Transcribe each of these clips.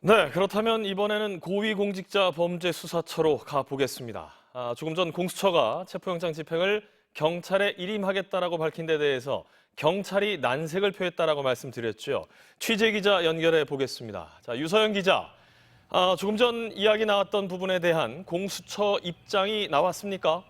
네, 그렇다면 이번에는 고위공직자 범죄 수사처로 가보겠습니다. 아, 조금 전 공수처가 체포영장 집행을 경찰에 일임하겠다라고 밝힌 데 대해서 경찰이 난색을 표했다라고 말씀드렸죠. 취재 기자 연결해 보겠습니다. 자, 유서영 기자. 아, 조금 전 이야기 나왔던 부분에 대한 공수처 입장이 나왔습니까?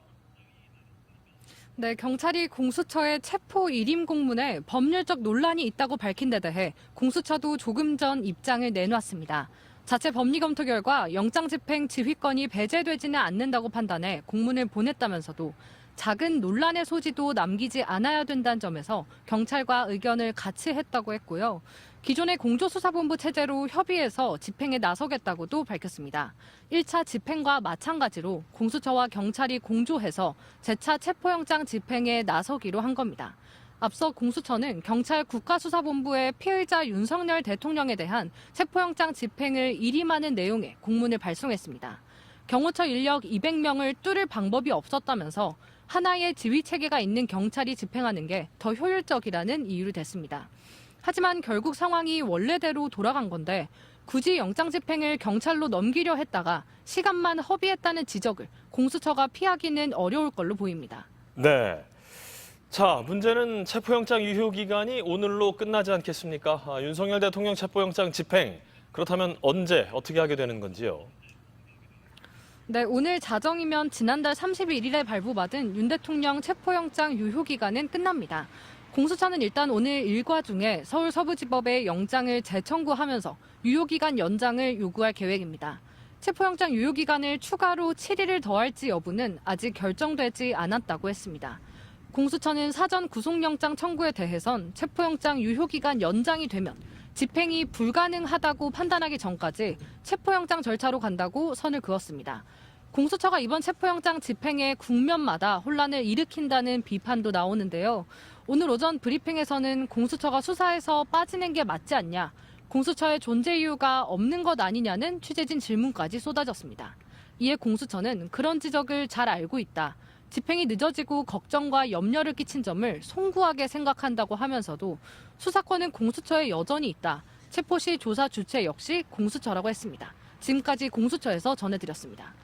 네, 경찰이 공수처의 체포 일임 공문에 법률적 논란이 있다고 밝힌 데 대해 공수처도 조금 전 입장을 내놓았습니다. 자체 법리 검토 결과 영장 집행 지휘권이 배제되지는 않는다고 판단해 공문을 보냈다면서도 작은 논란의 소지도 남기지 않아야 된다는 점에서 경찰과 의견을 같이 했다고 했고요. 기존의 공조수사본부 체제로 협의해서 집행에 나서겠다고도 밝혔습니다. 1차 집행과 마찬가지로 공수처와 경찰이 공조해서 재차 체포영장 집행에 나서기로 한 겁니다. 앞서 공수처는 경찰 국가수사본부에 피의자 윤석열 대통령에 대한 체포영장 집행을 일임하는 내용의 공문을 발송했습니다. 경호처 인력 200명을 뚫을 방법이 없었다면서 하나의 지휘 체계가 있는 경찰이 집행하는 게 더 효율적이라는 이유를 댔습니다. 하지만 결국 상황이 원래대로 돌아간 건데 굳이 영장 집행을 경찰로 넘기려 했다가 시간만 허비했다는 지적을 공수처가 피하기는 어려울 걸로 보입니다. 네. 자, 문제는 체포영장 유효 기간이 오늘로 끝나지 않겠습니까? 아, 윤석열 대통령 체포영장 집행. 그렇다면 언제 어떻게 하게 되는 건지요? 네, 오늘 자정이면 지난달 31일에 발부받은 윤 대통령 체포영장 유효 기간은 끝납니다. 공수처는 일단 오늘 일과 중에 서울 서부지법에 영장을 재청구하면서 유효 기간 연장을 요구할 계획입니다. 체포영장 유효 기간을 추가로 7일을 더할지 여부는 아직 결정되지 않았다고 했습니다. 공수처는 사전 구속영장 청구에 대해선 체포영장 유효 기간 연장이 되면 집행이 불가능하다고 판단하기 전까지 체포영장 절차로 간다고 선을 그었습니다. 공수처가 이번 체포영장 집행에 국면마다 혼란을 일으킨다는 비판도 나오는데요. 오늘 오전 브리핑에서는 공수처가 수사에서 빠지는 게 맞지 않냐, 공수처의 존재 이유가 없는 것 아니냐는 취재진 질문까지 쏟아졌습니다. 이에 공수처는 그런 지적을 잘 알고 있다. 집행이 늦어지고 걱정과 염려를 끼친 점을 송구하게 생각한다고 하면서도 수사권은 공수처에 여전히 있다. 체포시 조사 주체 역시 공수처라고 했습니다. 지금까지 공수처에서 전해드렸습니다.